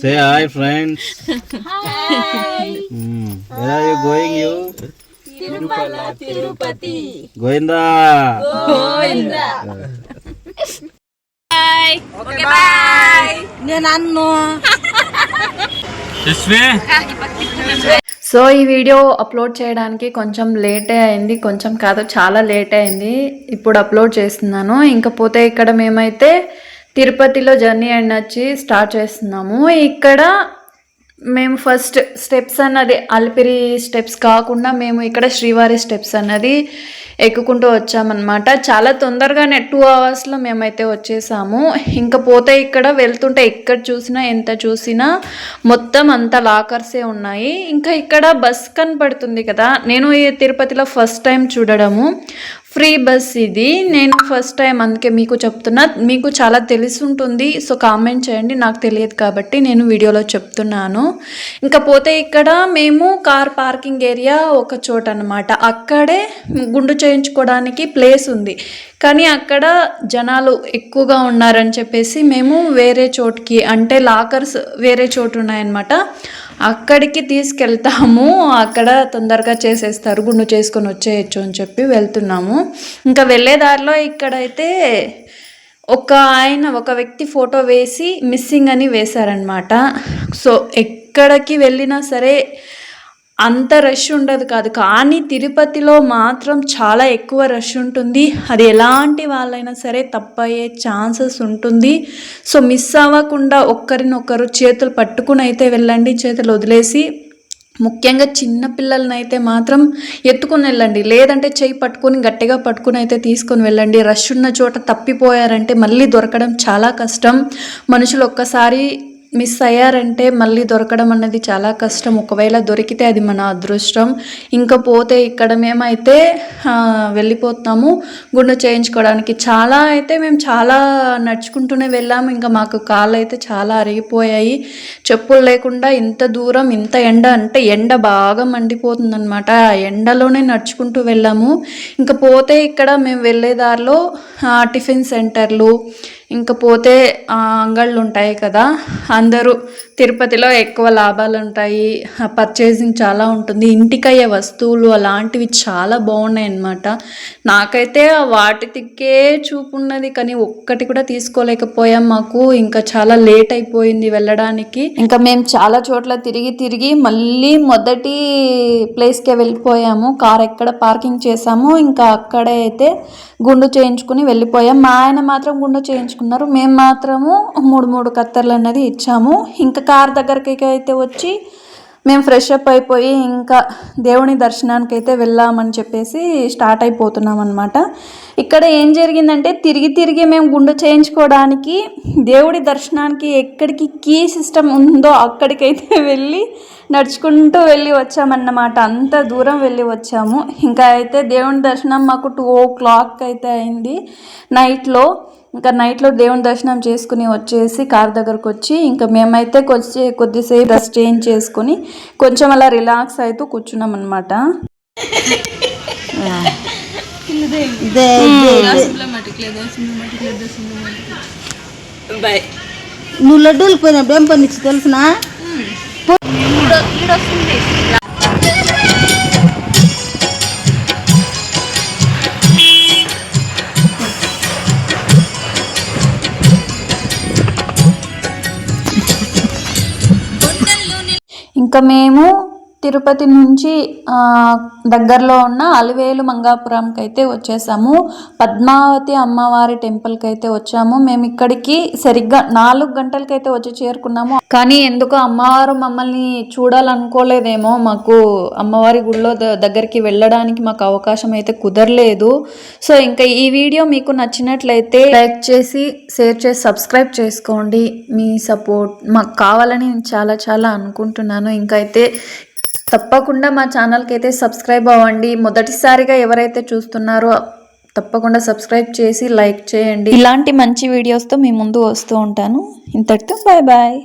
Say hi, friends. Hmm. Where are you going, you? Tirupati Goinda. నేను అన్ను so ఈ video upload చేయడానికి కొంచెం లేటే అయింది. కొంచెం కాదు చాలా లేట్ అయింది. ఇప్పుడు అప్లోడ్ చేస్తున్నాను. ఇంకపోతే ఇక్కడ మేమైతే తిరుపతిలో జర్నీ అండ్ వచ్చి స్టార్ట్ చేస్తున్నాము. ఇక్కడ మేము ఫస్ట్ స్టెప్స్ అన్నది అలిపిరి స్టెప్స్ కాకుండా మేము ఇక్కడ శ్రీవారి స్టెప్స్ అన్నది ఎక్కుకుంటూ వచ్చామన్నమాట. చాలా తొందరగానే టూ అవర్స్లో మేమైతే వచ్చేసాము. ఇంకా పోతే ఇక్కడ వెళ్తుంటే ఎక్కడ చూసినా ఎంత చూసినా మొత్తం అంత లాకర్సే ఉన్నాయి. ఇంకా ఇక్కడ బస్ కనపడుతుంది కదా నేను ఈ తిరుపతిలో ఫస్ట్ టైం చూడడము. ఫ్రీ బస్ ఇది. నేను ఫస్ట్ టైం అందుకే మీకు చెప్తున్నా. మీకు చాలా తెలిసి ఉంటుంది సో కామెంట్ చేయండి. నాకు తెలియదు కాబట్టి నేను వీడియోలో చెప్తున్నాను. ఇంకా పోతే ఇక్కడ మేము కార్ పార్కింగ్ ఏరియా ఒక చోట అనమాట అక్కడే గుండు చేయించుకోవడానికి ప్లేస్ ఉంది. కానీ అక్కడ జనాలు ఎక్కువగా ఉన్నారని చెప్పేసి మేము వేరే చోటుకి అంటే లాకర్స్ వేరే చోటు ఉన్నాయన్నమాట. అక్కడికి తీసుకెళ్తాము. అక్కడ తొందరగా చేసేస్తారు. గుండు చేసుకొని వచ్చేయచ్చు అని చెప్పి వెళ్తున్నాము. ఇంకా వెళ్ళే దారిలో ఇక్కడైతే ఒక ఆయన ఒక వ్యక్తి ఫోటో వేసి మిస్సింగ్ అని వేశారనమాట సో ఎక్కడికి వెళ్ళినా సరే అంత రష్ ఉండదు కాదు. కానీ తిరుపతిలో మాత్రం చాలా ఎక్కువ రష్ ఉంటుంది. అది ఎలాంటి వాళ్ళైనా సరే తప్పయ్యే ఛాన్సెస్ ఉంటుంది. సో మిస్ అవ్వకుండా ఒక్కరినొకరు చేతులు పట్టుకుని అయితే వెళ్ళండి. చేతులు వదిలేసి ముఖ్యంగా చిన్న పిల్లల్ని అయితే మాత్రం ఎత్తుకుని వెళ్ళండి. లేదంటే చేయి పట్టుకొని గట్టిగా పట్టుకుని అయితే తీసుకొని వెళ్ళండి. రష్ ఉన్న చోట తప్పిపోయారంటే మళ్ళీ దొరకడం చాలా కష్టం. మనుషులు ఒక్కసారి మిస్ అయ్యారంటే మళ్ళీ దొరకడం అన్నది చాలా కష్టం. ఒకవేళ దొరికితే అది మన అదృష్టం. ఇంకా పోతే ఇక్కడ మేమైతే వెళ్ళిపోతాము. వెళ్ళిపోతున్నాము చేయించుకోవడానికి చాలా అయితే మేము చాలా నడుచుకుంటూనే వెళ్ళాము. ఇంకా మాకు కాళ్ళు అయితే చాలా అరిగిపోయాయి. చెప్పులు లేకుండా ఇంత దూరం ఇంత ఎండ అంటే ఎండ బాగా మండిపోతుంది అనమాట ఆ ఎండలోనే నడుచుకుంటూ వెళ్ళాము. ఇంకా పోతే ఇక్కడ మేము వెళ్ళే దారిలో టిఫిన్ సెంటర్లు ఇంకా పోతే ఆ, అంగళ్ళు ఉంటాయి కదా అందరూ తిరుపతిలో ఎక్కువ లాభాలు ఉంటాయి పర్చేసింగ్ చాలా ఉంటుంది. ఇంటికయ్యే వస్తువులు అలాంటివి చాలా బాగున్నాయి అన్నమాట నాకైతే వాటికే వాటి చూపు ఉన్నది కానీ ఒక్కటి కూడా తీసుకోలేకపోయాం మాకు. ఇంకా చాలా లేట్ అయిపోయింది వెళ్ళడానికి. ఇంకా మేము చాలా చోట్ల తిరిగి తిరిగి మళ్ళీ మొదటి ప్లేస్కే వెళ్ళిపోయాము. కార్ ఎక్కడ పార్కింగ్ చేసాము ఇంకా అక్కడే అయితే గుండు చేయించుకుని వెళ్ళిపోయాం. మా ఆయన మాత్రం గుండు చేయించుకున్నారు. మేము మాత్రము మూడు మూడు కత్తర్లు అన్నది ఇచ్చాము. ఇంకా కార్ దగ్గరికి అయితే వచ్చి మేము ఫ్రెష్ అప్ అయిపోయి ఇంకా దేవుని దర్శనానికి అయితే వెళ్ళామని చెప్పేసి స్టార్ట్ అయిపోతున్నాం అనమాట ఇక్కడ ఏం జరిగిందంటే తిరిగి తిరిగి మేము గుండు చేయించుకోవడానికి దేవుడి దర్శనానికి ఎక్కడికి కీ సిస్టమ్ ఉందో అక్కడికైతే వెళ్ళి నడుచుకుంటూ వెళ్ళి వచ్చామన్నమాట. అంత దూరం వెళ్ళి వచ్చాము. ఇంకా అయితే దేవుని దర్శనం మాకు టూ ఓ క్లాక్ అయితే అయింది. నైట్లో ఇంకా నైట్లో దేవుని దర్శనం చేసుకుని వచ్చేసి కార్ దగ్గరకు వచ్చి ఇంకా మేమైతే కొద్ది కొద్దిసేపు డ్రెస్ చేంజ్ చేసుకుని కొంచెం అలా రిలాక్స్ అవుతూ కూర్చున్నాం అనమాట ఇదే ఇదే నువ్వు లడ్డూలు పోయినప్పుడు ఏం పని తెలుసునా? ఇంకా మేము తిరుపతి నుంచి దగ్గరలో ఉన్న అలివేలు మంగాపురంకి అయితే వచ్చేసాము. పద్మావతి అమ్మవారి టెంపుల్కి అయితే వచ్చాము. మేము ఇక్కడికి సరిగ్గా నాలుగు గంటలకైతే వచ్చి చేరుకున్నాము. కానీ ఎందుకో అమ్మవారు మమ్మల్ని చూడాలనుకోలేదేమో. మాకు అమ్మవారి గుడిలో దగ్గరికి వెళ్ళడానికి మాకు అవకాశం అయితే కుదరలేదు. సో ఇంకా ఈ వీడియో మీకు నచ్చినట్లయితే లైక్ చేసి షేర్ చేసి సబ్స్క్రైబ్ చేసుకోండి. మీ సపోర్ట్ మాకు కావాలని నేను చాలా చాలా అనుకుంటున్నాను. ఇంకా అయితే తప్పకుండా మా ఛానల్కి అయితే సబ్స్క్రైబ్ అవ్వండి. మొదటిసారిగా ఎవరైతే చూస్తున్నారో తప్పకుండా సబ్స్క్రైబ్ చేసి లైక్ చేయండి. ఇలాంటి మంచి వీడియోస్తో మీ ముందు వస్తూ ఉంటాను. ఇంతటితో బాయ్ బాయ్.